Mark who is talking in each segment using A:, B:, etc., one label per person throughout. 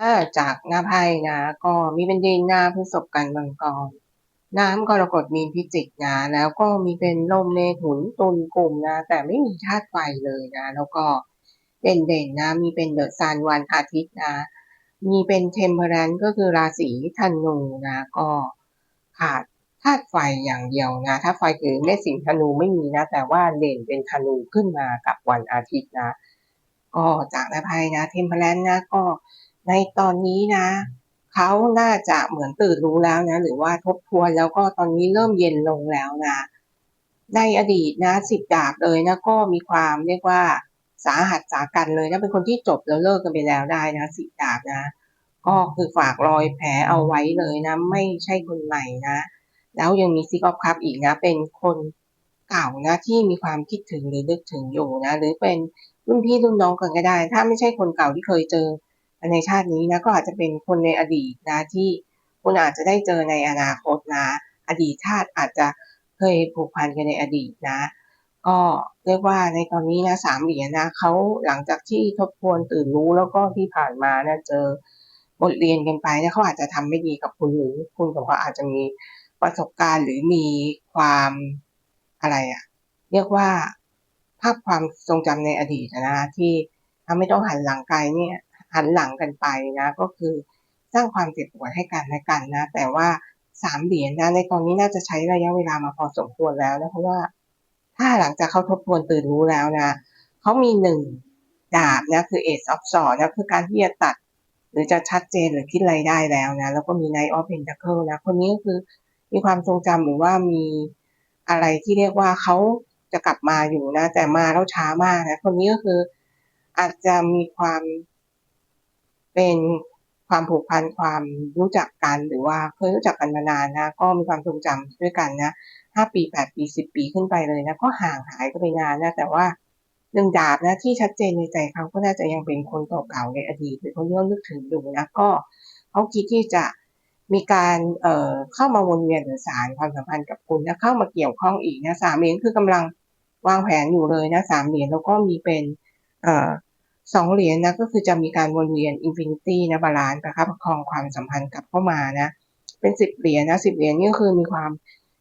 A: ถ้าจากหน้าไพ่นะ ก็มีเป็นดินน้าพฤษภกันมังกร น้ำกรกฎมีนพิจิกนะแล้วก็มีเป็นลมเมถุนตุลกลุ่มนะ แต่ไม่มีธาตุไฟเลยนะ แล้วก็เด่นๆนะ มีเป็นเดอะซันวันอาทิตย์นะ มีเป็นเทมเพอรันก็คือราศีธนูนะ ก็ขาดธาตุไฟอย่างเดียวนะธาตุไฟคือเมษสิงธนูไม่มีนะ แต่ว่าเด่นเป็นธนูขึ้นมากับวันอาทิตย์นะ ก็จากนภัยนะ เทมเพลนนะ ก็ ในตอนนี้นะเขาน่าจะเหมือนตื่นรู้แล้วนะ หรือว่าทบทวนแล้วก็ตอนนี้เริ่มเย็นลงแล้วนะ ในอดีตนะสิบดาบเลยนะก็มีความเรียกว่าสาหัสสากันเลยนะเป็นคนที่จบแล้วเลิกกันไปแล้วได้นะสิบดาบนะ ก็คือฝากรอยแผลเอาไว้เลยนะ ไม่ใช่คนใหม่นะ แล้วยังมีซิกออฟคัพอีกนะ เป็นคนเก่านะที่มีความคิดถึงหรือนึกถึงอยู่นะ หรือเป็นรุ่นพี่รุ่นน้องกันก็ได้ ถ้าไม่ใช่คนเก่าที่เคยเจอ ในชาตินี้นะก็อาจจะเป็นคนในอดีตนะที่คุณอาจจะได้เจอในอนาคตนะ อดีตชาติอาจจะเคยผูกพันกันในอดีตนะ ก็เรียกว่าในตอนนี้นะสามเหรียญนะเขาหลังจากที่ทบทวนตื่นรู้แล้วก็ที่ผ่านมานะเจอบทเรียนกันไปนะเขาอาจจะทำไม่ดีกับคุณหรือคุณกับเขาอาจจะมีประสบการณ์หรือมีความอะไรอะเรียกว่าภาพความทรงจำในอดีตนะที่ทำไม่ต้องหันหลังไกลเนี่ย หันหลังกันไปนะ ก็คือสร้างความเจ็บปวดให้กันและกันนะ แต่ว่าสามเหรียญนะ ในตอนนี้น่าจะใช้ระยะเวลามาพอสมควรแล้วนะเพราะว่า ถ้าหลังจากเขาทบทวนตื่นรู้แล้วนะเขามีหนึ่งดาบนะคือเอ e of sword นะคือการที่จะตัด หรือจะชัดเจนหรือคิดอะไรได้แล้วนะ แล้วก็มี Knight of pentacle นะ คนนี้ก็คือมีความทรงจำหรือว่ามีอะไรที่เรียกว่าเขาจะกลับมาอยู่นะ แต่มาแล้วช้ามากนะ คนนี้ก็คืออาจจะมีความ เป็นความผูกพันความรู้จักกันหรือว่าเคยรู้จักกันมานานนะก็มีความทรงจำด้วยกันนะห้าปีแปดปีสิบปีขึ้นไปเลยนะก็ห่างหายกันไปนานนะแต่ว่าหนึ่งดาบนะที่ชัดเจนในใจเขาก็น่าจะยังเป็นคนเก่าๆในอดีตหรือเขาเรื่องนึกถึงอยู่นะก็เขาคิดที่จะมีการเอ่อเข้ามาวนเวียนหรือสารความสัมพันธ์กับคุณนะเข้ามาเกี่ยวข้องอีกนะสามเหรียญคือกำลังวางแผนอยู่เลยนะสามเหรียญแล้วก็มีเป็นเอ่อ สองเหรียญนะก็คือจะมีการวนเวียนอินฟินิตี้นะบาลานซ์ประคับประคองความสัมพันธ์กลับเข้ามานะ เป็นสิบเหรียญนะสิบเหรียญนี่ก็คือมีความ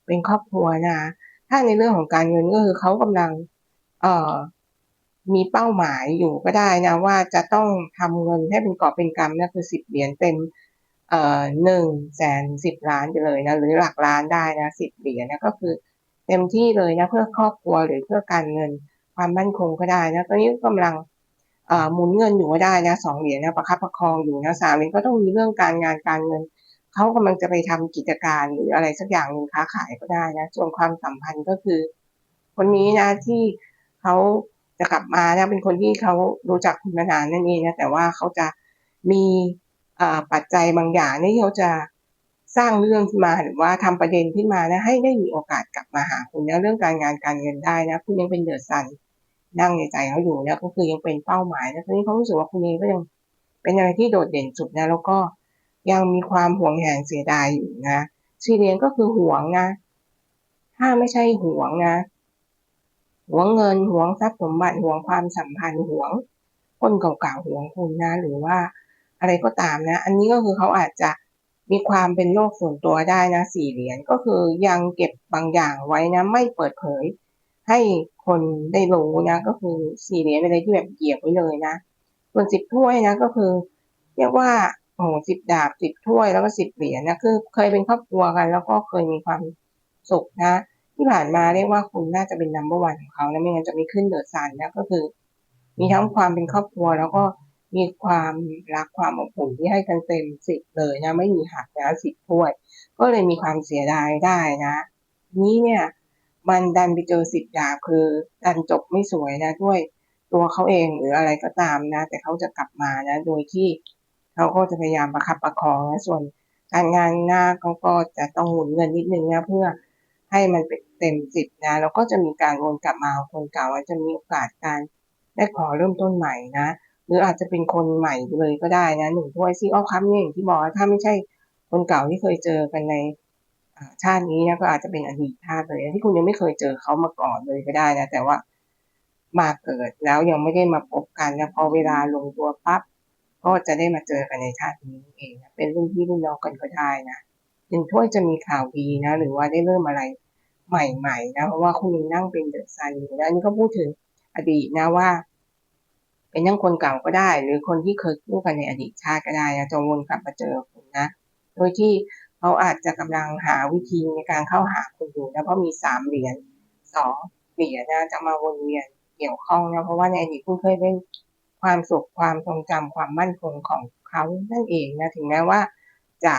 A: เป็นครอบครัวนะ ถ้าในเรื่องของการเงินก็คือเขากำลังเอ่อมีเป้าหมายอยู่ก็ได้นะว่าจะต้องทำเงินให้เป็นกอบเป็นกำนะคือสิบเหรียญเต็มเอ่อหนึ่งแสนสิบล้านไปเลยนะหรือหลักล้านได้นะสิบเหรียญนะก็คือเต็มที่เลยนะเพื่อครอบครัวหรือเพื่อการเงินความมั่นคงก็ได้นะตอนนี้กำลัง หมุนเงินอยู่ก็ได้นะสองเหรียญนะประคับประคองอยู่นะสามเหรียญก็ต้องมีเรื่องการงานการเงินเขากำลังจะไปทำกิจการหรืออะไรสักอย่างหนึ่งค้าขายก็ได้นะส่วนความสัมพันธ์ก็คือ คนนี้นะที่เขาจะกลับมานะเป็นคนที่เขารู้จักคุณมานานนั่นเองนะแต่ว่าเขาจะมีปัจจัยบางอย่างที่เขาจะสร้างเรื่องขึ้นมาหรือว่าทำประเด็นขึ้นมานะให้ได้มีโอกาสกลับมาหาคุณนะเรื่องการงานการเงินได้นะคุณยังเป็นเดือดสัน นั่งในใจเขาอยู่เนี่ยก็คือยังเป็นเป้าหมายนะทีนี้เขารู้สึกว่าคุณเองก็ยังเป็นอะไรที่โดดเด่นสุดนะแล้วก็ยังมีความห่วงแหนเสียดายอยู่นะชีเรียนก็คือห่วงนะ ถ้าไม่ใช่ห่วงนะห่วงเงินห่วงทรัพย์สมบัติห่วงความสัมพันธ์ห่วงคนเก่าๆห่วงคุณนะหรือว่าอะไรก็ตามนะ อันนี้ก็คือเขาอาจจะมีความเป็นโลกส่วนตัวได้นะสี่เหรียญก็คือยังเก็บบางอย่างไว้นะ ไม่เปิดเผย ให้คนได้รู้นะก็คือสี่เหรียญอะไรที่แบบเหยียบไว้เลยนะส่วนสิบถ้วยนะก็คือ เรียกว่าโอ้สิบดาบสิบถ้วยแล้วก็สิบเหรียญนะคือ เคยเป็นครอบครัวกัน แล้วก็เคยมีความสุขนะ ที่ผ่านมาเรียกว่าคุณน่าจะเป็นนัมเบอร์วันของเขานะไม่งั้นจะไม่ขึ้นเดือดสันนะก็คือ มีทั้งความเป็นครอบครัวแล้วก็มีความรักความอบอุ่นที่ให้กันเต็มสิบเลยนะไม่มีหักนะสิบถ้วย ก็เลยมีความเสียดายได้นะ นี้เนี่ย มันดันไปเจอสิบดาบคือดันจบไม่สวยนะด้วยตัวเขาเองหรืออะไรก็ตามนะ แต่เขาจะกลับมานะ โดยที่เขาก็จะพยายามประคับประคองนะส่วนการงานหน้าเขาก็จะต้องหมุนเงินนิดนึงนะเพื่อให้มันเป็นเต็มสิบนะแล้วก็จะมีการวนกลับมาคนเก่าจะมีโอกาสการได้ขอเริ่มต้นใหม่นะ หรืออาจจะเป็นคนใหม่เลยก็ได้นะหนึ่งถ้วยซีอ้อคัมเนี่ยอย่างที่บอกถ้าไม่ใช่คนเก่าที่เคยเจอกันใน ชาตินี้นะก็อาจจะเป็นอดีตชาติเลยที่คุณยังไม่เคยเจอเขามาก่อนเลยก็ได้นะแต่ว่ามาเกิดแล้วยังไม่ได้มาพบกันนะพอเวลาลงตัวปั๊บก็จะได้มาเจอกันในชาตินี้เองนะเป็นรุ่นพี่รุ่นน้องกันก็ได้นะถึงถ้วยจะมีข่าวดีนะ หรือว่าได้เริ่มอะไรใหม่ๆนะเพราะว่าคุณยังนั่งเป็นเดอะไซน์อยู่นะนนี้ก็พูดถึงอดีตนะว่า เป็นทั้งคนเก่าก็ได้ หรือคนที่เคยคู่กันในอดีตชาติก็ได้นะจะวนกลับมาเจอคุณนะ โดยที่ เขาอาจจะกำลังหาวิธีในการเข้าหาคุณอยู่นะเพราะมีสามเหรียญสองเหรียญนะจะมาวนเวียนเกี่ยวข้องนะเพราะว่าในอดีตคุณเคยเป็นความสุขความทรงจำความมั่นคงของเขานั่นเองนะถึงแม้ว่าจะ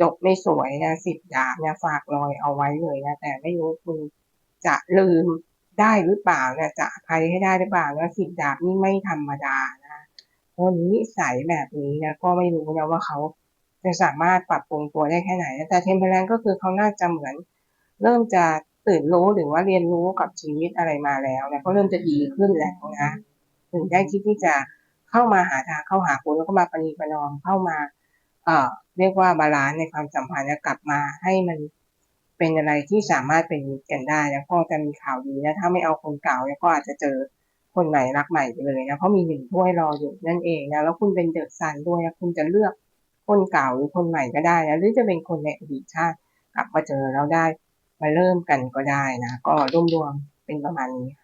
A: จบไม่สวยนะสิบดาบนะฝากรอยเอาไว้เลยนะแต่ไม่รู้คุณจะลืมได้หรือเปล่านะจะอภัยให้ได้หรือเปล่านะสิบดาบนี่ไม่ธรรมดานะคนนิสัยแบบนี้นะก็ไม่รู้นะว่าเขา จะสามารถปรับปรุงตัวได้แค่ไหนนะแต่เทมเพลนก็คือเขาน่าจะเหมือน เริ่มจะตื่นรู้หรือว่าเรียนรู้กับชีวิตอะไรมาแล้วนะก็เริ่มจะดีขึ้นแล้วนะถึงได้คิดที่จะเข้ามาหาทางเข้าหาคุณแล้วก็มาปณีประนอมเข้ามา เอ่อ เรียกว่าบาลานซ์ในความสัมพันธ์กลับมาให้มันเป็นอะไรที่สามารถเป็นมิตรกันได้ แล้วก็จะมีข่าวดีนะถ้าไม่เอาคนเก่าเนี่ยก็อาจจะเจอคนใหม่รักใหม่ไปเลยนะเพราะมีหนึ่งถ้วยรออยู่นั่นเองนะแล้วคุณเป็นเดอะซันด้วยนะคุณจะเลือก คนเก่าหรือคนใหม่ก็ได้นะหรือจะเป็นคนในอดีตชาติกลับมาเจอเราได้มาเริ่มกันก็ได้นะ ก็รวมๆเป็นประมาณนี้ค่ะ